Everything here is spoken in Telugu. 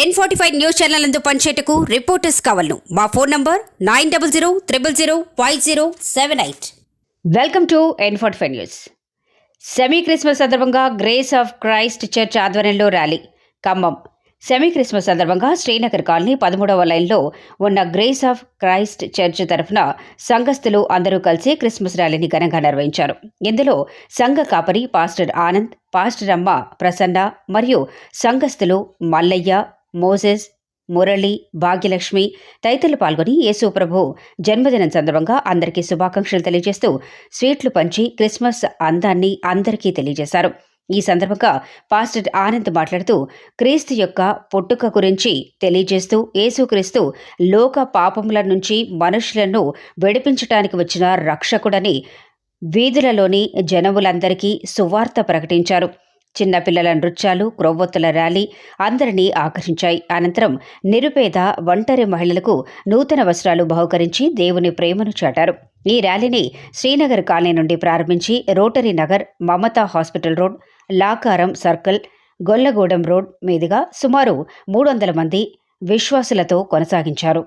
N forty five news channel అందు పనిచేయటకు రిపోర్టర్స్ కావాలను. మా phone number nine double zero triple zero five zero seven eight welcome to N forty five news semi Christmas సందర్భంగా గ్రేస్ ఆఫ్ క్రైస్ట్ చర్చ్ ఆధ్వర్యంలో ర్యాలీ. ఖమ్మం. సెమీ క్రిస్మస్ సందర్భంగా శ్రీనగర్ కాలనీ పదమూడవ లైన్లో ఉన్న గ్రేస్ ఆఫ్ క్రైస్ట్ చర్చ్ తరఫున సంఘస్థులు అందరూ కలిసి క్రిస్మస్ ర్యాలీని ఘనంగా నిర్వహించారు. ఇందులో సంఘ కాపరి పాస్టర్ ఆనంద్ పాస్టర్ అమ్మ ప్రసన్న మరియు సంఘస్థులు మల్లయ్య మోజెస్ మురళి భాగ్యలక్ష్మి తదితరులు పాల్గొని యేసుప్రభు జన్మదినం సందర్భంగా అందరికీ శుభాకాంక్షలు తెలియజేస్తూ స్వీట్లు పంచి క్రిస్మస్ అందాన్ని అందరికీ తెలియజేశారు. ఈ సందర్భంగా పాస్టర్ ఆనంద్ మాట్లాడుతూ క్రీస్తు యొక్క పుట్టుక గురించి తెలియజేస్తూ యేసుక్రీస్తు లోక పాపముల నుంచి మనుషులను విడిపించటానికి వచ్చిన రక్షకుడని వీధులలోని జనములందరికీ సువార్త ప్రకటించారు. చిన్నపిల్లల నృత్యాలు క్రొవ్వొత్తుల ర్యాలీ అందరినీ ఆకర్షించాయి. అనంతరం నిరుపేద ఒంటరి మహిళలకు నూతన వస్త్రాలు బహుకరించి దేవుని ప్రేమను చాటారు. ఈ ర్యాలీని శ్రీనగర్ కాలనీ నుండి ప్రారంభించి Rotary Nagar Mamata hospital road Lakaram circle Gollagudem road మీదుగా సుమారు మూడు వందల మంది విశ్వాసులతో కొనసాగించారు.